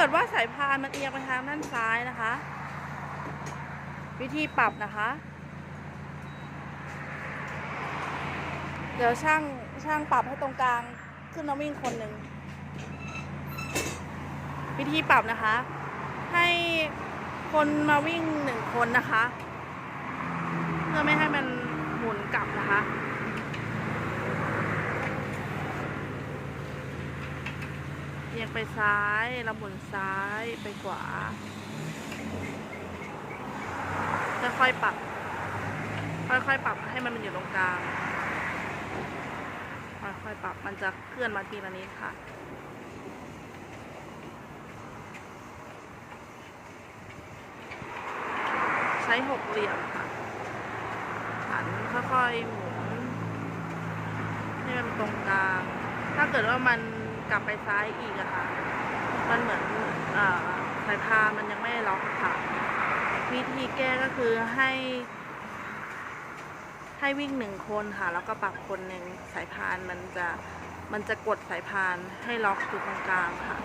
เกิดว่าสายพานมันเอียงไปทางด้านซ้ายนะคะ วิธีปรับนะคะ เดี๋ยวช่างช่างปรับให้ตรงกลางขึ้นมาวิ่งคนหนึ่งวิธีปรับนะคะ ให้คนมาวิ่งหนึ่งคนนะคะ เพื่อไม่ให้มันหมุนกลับนะคะ อียงไปซ้ายแล้วหมุนซ้ายไปขวาค่อยๆปรับ ค่อยๆปรับให้มันอยู่ตรงกลางค่อยๆปรับมันจะเคลื่อนมาทีละนิดค่ะใช้หกเหลี่ยมค่ะหันค่อยๆหมุนให้มันตรงกลาง ถ้าเกิดว่ามัน กลับไปซ้ายอีกอะค่ะ มันเหมือนอสายพานมันยังไม่ล็อกค่ะ วิธีแก้ก็คือให้ ให้วิ่งหนึ่งคนค่ะ แล้วก็ปรับคนหนึ่งสายพานมันจะมันจะกดสายพานให้ล็อกอยู่ตรงกลางค่ะ